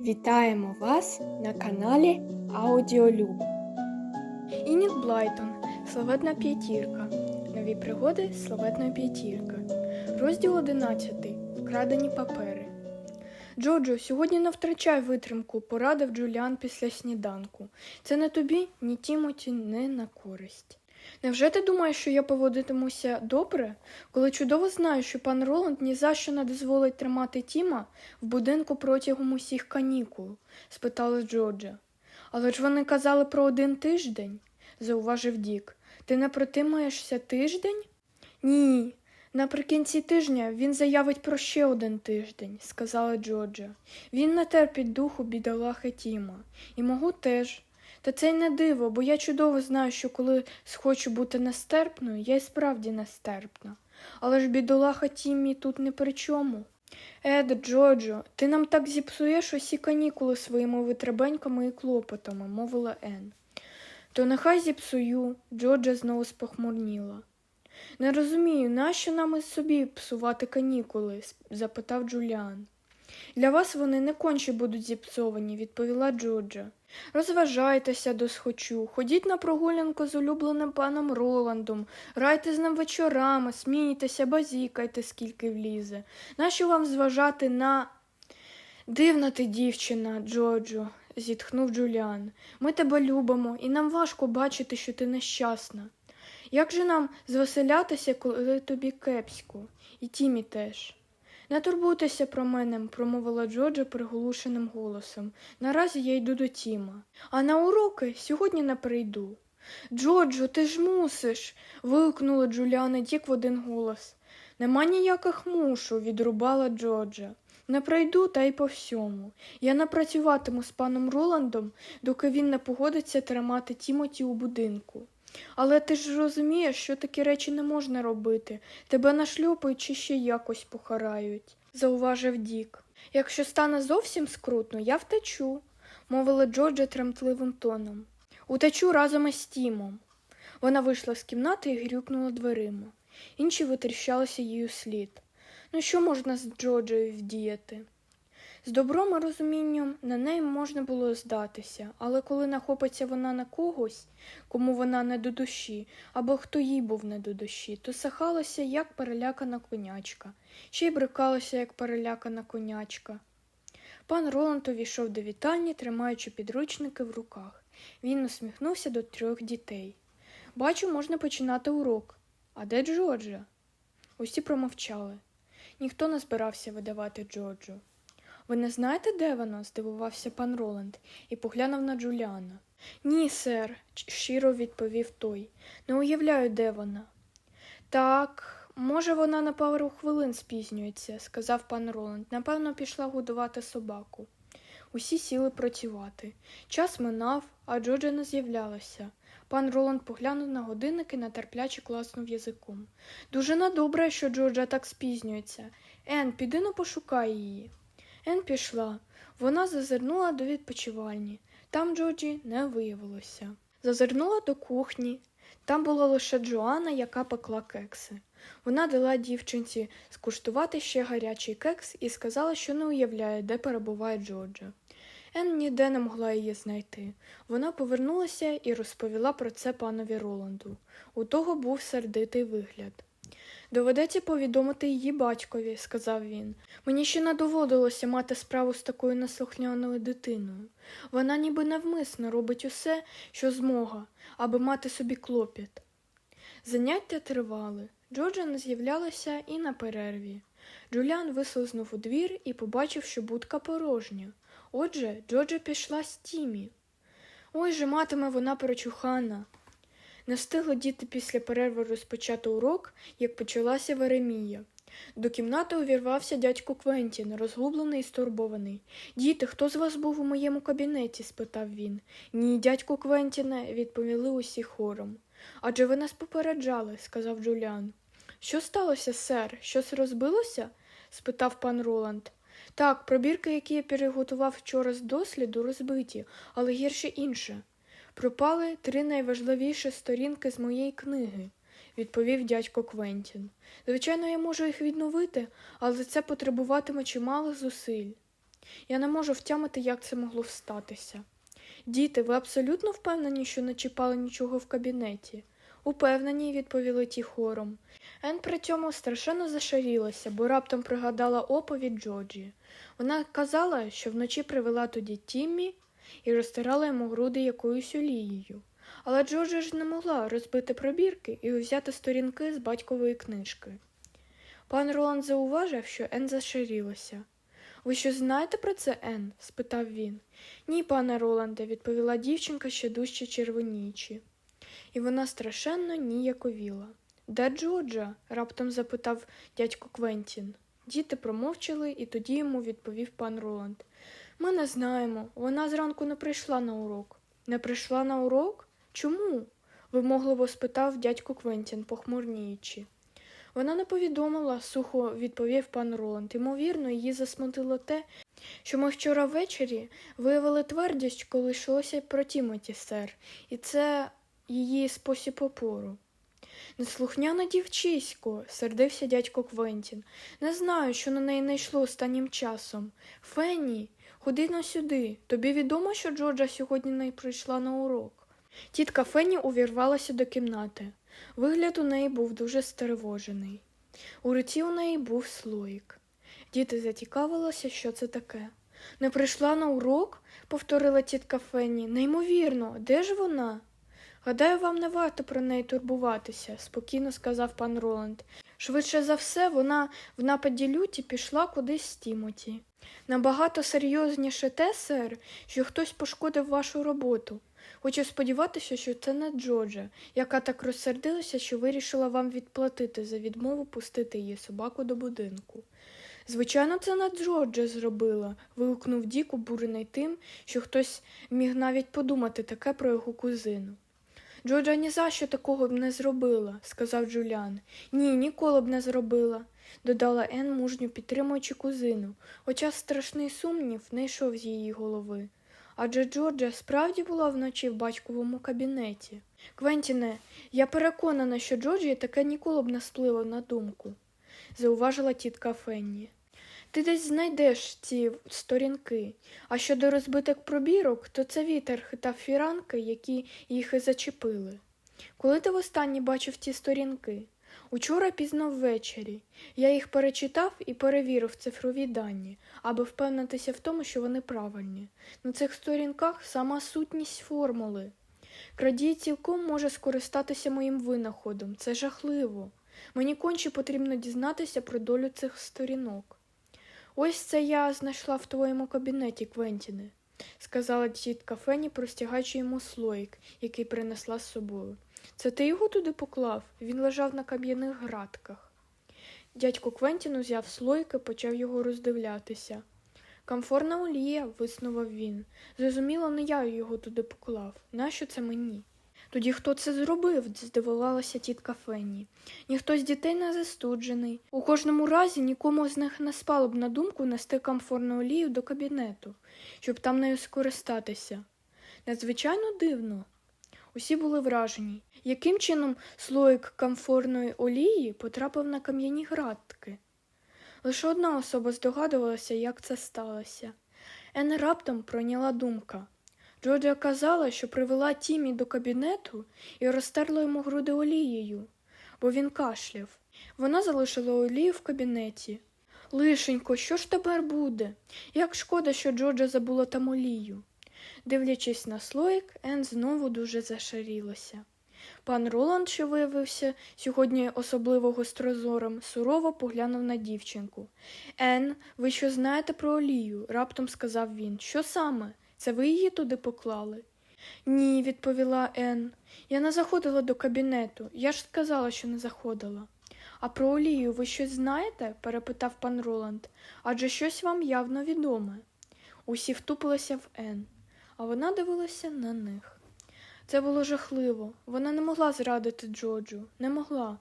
Вітаємо вас на каналі Аудіолюб. Ініт Блайтон. Славетна п'ятірка. Нові пригоди Славетної п'ятірки. Розділ 11. Вкрадені папери. Джоджо, сьогодні не втрачай витримку, порадив Джуліан після сніданку. Це не тобі, ні Тімоті, не на користь. Невже ти думаєш, що я поводитимуся добре, коли чудово знаю, що пан Роланд ні за що не дозволить тримати Тіма в будинку протягом усіх канікул? спитала Джорджа. Але ж вони казали про один тиждень, зауважив Дік. Ти не протимаєшся тиждень? Ні. Наприкінці тижня він заявить про ще один тиждень, сказала Джорджа. Він не терпить духу бідолахи Тіма. І мого теж. Та це й не диво, бо я чудово знаю, що коли схочу бути нестерпною, я й справді нестерпна. Але ж бідолаха Тіммі тут не при чому. Ед, Джоджо, ти нам так зіпсуєш усі канікули своїми витребеньками і клопотами, мовила Ен. То нехай зіпсую, Джоджа знову спохмурніла. Не розумію, нащо нам із собі псувати канікули? запитав Джуліан. Для вас вони не конче будуть зіпсовані, відповіла Джорджа. Розважайтеся досхочу, ходіть на прогулянку з улюбленим паном Роландом, грайте з ним вечорами, смійтеся, базікайте, скільки влізе. Нащо вам зважати на. Дивна ти, дівчина, Джоджо, зітхнув Джуліан. Ми тебе любимо, і нам важко бачити, що ти нещасна. Як же нам звеселятися, коли тобі кепсько, і Тімі теж. Не турбуйтеся про мене, промовила Джорджа приголушеним голосом. Наразі я йду до Тіма. А на уроки сьогодні не прийду. Джорджо, ти ж мусиш. вигукнула Джуліана Дік в один голос. Нема ніяких мушу, відрубала Джорджа. Не прийду та й по всьому. Я не працюватиму з паном Роландом, доки він не погодиться тримати Тімоті у будинку. Але ти ж розумієш, що такі речі не можна робити. Тебе нашльопають чи ще якось похарають, зауважив Дік. Якщо стане зовсім скрутно, я втечу, мовила Джорджа тремтливим тоном. Утечу разом із Тімом. Вона вийшла з кімнати і грюкнула дверима. Інші витріщалися у слід. Ну що можна з Джорджею вдіяти? З добром і розумінням на неї можна було здатися, але коли нахопиться вона на когось, кому вона не до душі, або хто їй був не до душі, то сахалася, як перелякана конячка, ще й брикалася, як перелякана конячка. Пан Роланд увійшов до вітальні, тримаючи підручники в руках. Він усміхнувся до трьох дітей. Бачу, можна починати урок. А де Джорджа? Усі промовчали. Ніхто не збирався видавати Джорджу. Ви не знаєте, де вона? здивувався пан Роланд і поглянув на Джуліана. Ні, сер, щиро відповів той. Не уявляю, де вона. Так, може, вона на пару хвилин спізнюється, сказав пан Роланд. Напевно, пішла годувати собаку. Усі сіли працювати. Час минав, а Джоджа не з'являлася. Пан Роланд поглянув на годинник і нетерпляче класнув язиком. Дуже надобре, що Джорджа так спізнюється. Ен, піди но пошукай її. Ен пішла. Вона зазирнула до відпочивальні. Там Джорджі не виявилося. Зазирнула до кухні. Там була лише Джоанна, яка пекла кекси. Вона дала дівчинці скуштувати ще гарячий кекс і сказала, що не уявляє, де перебуває Джорджа. Ен ніде не могла її знайти. Вона повернулася і розповіла про це панові Роланду. У того був сердитий вигляд. Доведеться повідомити її батькові, сказав він. Мені ще не доводилося мати справу з такою неслухняною дитиною. Вона ніби навмисно робить усе, що змога, аби мати собі клопіт. Заняття тривали. Джорджа не з'являлася і на перерві. Джуліан вислизнув у двір і побачив, що будка порожня. Отже, Джорджа пішла з Тімі. Ой же матиме вона прочухана. Не встигли діти після перерви розпочати урок, як почалася Веремія. До кімнати увірвався дядько Квентін, розгублений і стурбований. Діти, хто з вас був у моєму кабінеті? спитав він. Ні, дядьку Квентіне, відповіли усі хором. Адже ви нас попереджали, сказав Джуліан. Що сталося, сер? Щось розбилося? спитав пан Роланд. Так, пробірки, які я переготував вчора з досліду, розбиті, але гірше інше. Пропали три найважливіші сторінки з моєї книги, відповів дядько Квентін. Звичайно, я можу їх відновити, але це потребуватиме чимало зусиль. Я не можу втямити, як це могло статися. Діти, ви абсолютно впевнені, що не чіпали нічого в кабінеті? Упевнені, відповіли ті хором. Ен при цьому страшенно зашарілася, бо раптом пригадала оповідь Джоджі. Вона казала, що вночі привела тоді Тіммі і розтирала йому груди якоюсь олією. Але Джорджа ж не могла розбити пробірки і взяти сторінки з батькової книжки. Пан Роланд зауважив, що Ен зашарілася. Ви що знаєте про це, Ен? спитав він. Ні, пане Роланде, відповіла дівчинка ще дужче червоніючи. І вона страшенно ніяковіла. Де Джорджа? раптом запитав дядько Квентін. Діти промовчали, і тоді йому відповів пан Роланд. Ми не знаємо. Вона зранку не прийшла на урок. Не прийшла на урок? Чому? вимогливо спитав дядько Квентін, похмурніючи. Вона не повідомила, сухо відповів пан Роланд. Ймовірно, її засмутило те, що ми вчора ввечері виявили твердість, коли йшлося про Тімоті, сер, і це її спосіб опору. Неслухняна дівчисько, сердився дядько Квентін. Не знаю, що на неї не йшло останнім часом. Фенні, ходи на сюди. Тобі відомо, що Джорджа сьогодні не прийшла на урок. Тітка Фенні увірвалася до кімнати. Вигляд у неї був дуже стривожений. У руці у неї був слоїк. Діти зацікавилися, що це таке. Не прийшла на урок? повторила тітка Фенні. Неймовірно, де ж вона? Гадаю, вам не варто про неї турбуватися, спокійно сказав пан Роланд. Швидше за все, вона в нападі люті пішла кудись з Тімоті. Набагато серйозніше те, сер, що хтось пошкодив вашу роботу. Хочу сподіватися, що це не Джорджа, яка так розсердилася, що вирішила вам відплатити за відмову пустити її собаку до будинку. Звичайно, це не Джорджа зробила, вигукнув Дік, обурений тим, що хтось міг навіть подумати таке про його кузину. Джорджа ні за що такого б не зробила, сказав Джуліан. Ні, ніколи б не зробила, додала Ен, мужньо підтримуючи кузину, хоча страшний сумнів не йшов з її голови. Адже Джорджа справді була вночі в батьковому кабінеті. Квентіне, я переконана, що Джорджі таке ніколи б не сплило на думку, зауважила тітка Фенні. Ти десь знайдеш ці сторінки, а щодо розбитих пробірок, то це вітер хитав фіранки, які їх і зачепили. Коли ти востаннє бачив ті сторінки? Учора пізно ввечері. Я їх перечитав і перевірив цифрові дані, аби впевнитися в тому, що вони правильні. На цих сторінках сама сутність формули. Крадій цілком може скористатися моїм винаходом. Це жахливо. Мені конче потрібно дізнатися про долю цих сторінок. Ось це я знайшла в твоєму кабінеті, Квентіне, сказала тітка Фенні, простягаючи йому слоїк, який принесла з собою. Це ти його туди поклав? Він лежав на кам'яних градках. Дядько Квентін узяв слоїк почав його роздивлятися. Камфорна олія, виснував він. Зрозуміло, не я його туди поклав. Нащо це мені? Тоді хто це зробив? здивувалася тітка Фенні. Ніхто з дітей не застуджений. У кожному разі нікому з них не спало б на думку нести камфорну олію до кабінету, щоб там нею скористатися. Надзвичайно дивно. Усі були вражені, яким чином слоїк камфорної олії потрапив на кам'яні градки. Лише одна особа здогадувалася, як це сталося. Ен раптом пройняла думка. Джорджа казала, що привела Тімі до кабінету і розтерла йому груди олією, бо він кашляв. Вона залишила олію в кабінеті. Лишенько, що ж тепер буде? Як шкода, що Джорджа забула там олію. Дивлячись на слоїк, Ен знову дуже зашарілася. Пан Роланд, що виявився сьогодні особливо гострозором, сурово поглянув на дівчинку. Ен, ви що знаєте про олію? раптом сказав він. Що саме? Це ви її туди поклали? Ні, відповіла Ен. Я не заходила до кабінету. Я ж сказала, що не заходила. А про олію ви щось знаєте? перепитав пан Роланд. Адже щось вам явно відоме. Усі втупилися в Ен, а вона дивилася на них. Це було жахливо. Вона не могла зрадити Джоджу, не могла.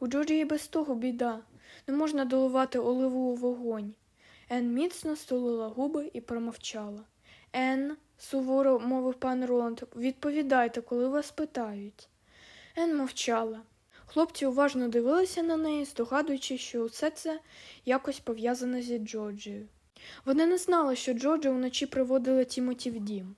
У Джоджі і без того біда. Не можна доливати оливу у вогонь. Ен міцно стулила губи і промовчала. Ен, суворо мовив пан Роланд, відповідайте, коли вас питають. Ен мовчала. Хлопці уважно дивилися на неї, здогадуючи, що усе це якось пов'язане зі Джорджією. Вона не знала, що Джорджа уночі приводила Тімоті в дім.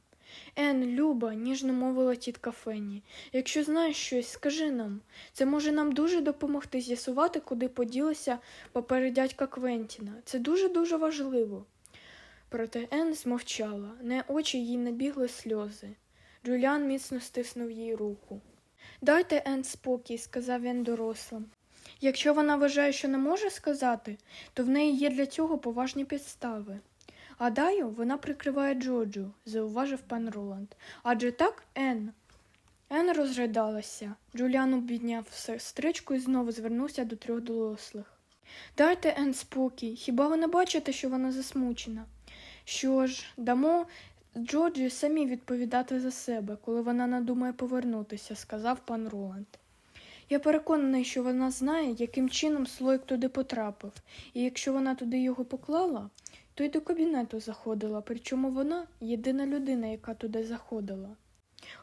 Ен, Люба, ніжно мовила тітка Фенні. Якщо знаєш щось, скажи нам. Це може нам дуже допомогти з'ясувати, куди поділися папери дядька Квентіна. Це дуже-дуже важливо. Проте Ен змовчала, на очі їй набігли сльози. Джуліан міцно стиснув їй руку. Дайте Ен спокій, сказав він дорослим. Якщо вона вважає, що не може сказати, то в неї є для цього поважні підстави. Гадаю, вона прикриває Джоджу, зауважив пан Роланд. Адже так, Ен. Ен розридалася. Джуліан обідняв сестричку і знову звернувся до трьох дорослих. Дайте Ен спокій, хіба ви не бачите, що вона засмучена? Що ж, дамо Джоджі самі відповідати за себе, коли вона надумає повернутися, сказав пан Роланд. Я переконаний, що вона знає, яким чином слоїк туди потрапив, і якщо вона туди його поклала, то й до кабінету заходила, причому вона єдина людина, яка туди заходила.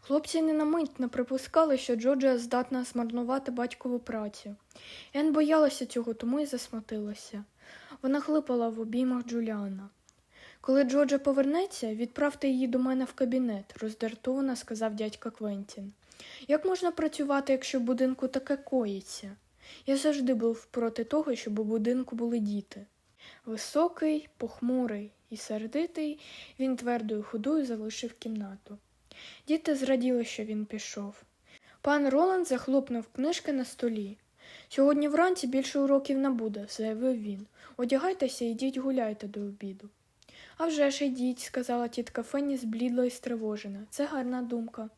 Хлопці ні на мить не припускали, що Джорджія здатна змарнувати батькову працю. Ен боялася цього, тому й засмутилася. Вона хлипала в обіймах Джуліана. Коли Джорджа повернеться, відправте її до мене в кабінет, роздратовано сказав дядька Квентін. Як можна працювати, якщо в будинку таке коїться? Я завжди був проти того, щоб у будинку були діти. Високий, похмурий і сердитий, він твердою ходою залишив кімнату. Діти зраділи, що він пішов. Пан Роланд захлопнув книжки на столі. Сьогодні вранці більше уроків не буде, заявив він. Одягайтеся і йдіть гуляйте до обіду. «А вже ж йдіть, сказала тітка Фенні зблідла і стривожена. Це гарна думка.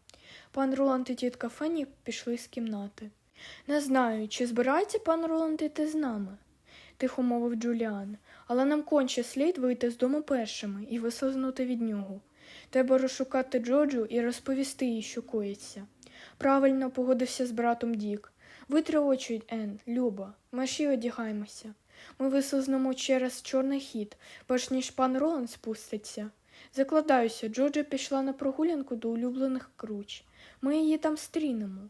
Пан Роланд і тітка Фенні пішли з кімнати. Не знаю, чи збирається пан Роланд іти з нами, тихо мовив Джуліан, але нам конче слід вийти з дому першими і вислизнути від нього. Треба розшукати Джоджу і розповісти їй, що коїться. Правильно погодився з братом Дік. Витри очі, Ен, Люба, мерші одягаємося. Ми вислизнемо через чорний хід, перш ніж пан Роланд спуститься. Закладаюся, Джоджа пішла на прогулянку до улюблених круч. Ми її там стрінемо.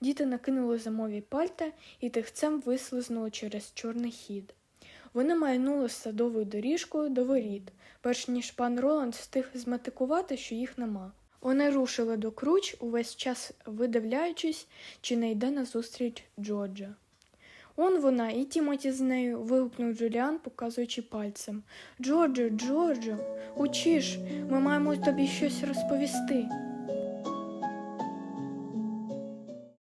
Діти накинули зимові пальта і тихцем вислизнули через чорний хід. Вони майнули садовою доріжкою до воріт, перш ніж пан Роланд встиг зметикувати, що їх нема. Вони рушили до круч, увесь час видивляючись, чи не йде назустріч Джорджа. Он вона, і Тімоті з нею, вигукнув Джуліан, показуючи пальцем. Джорджо, Джорджо, учиш, ми маємо тобі щось розповісти.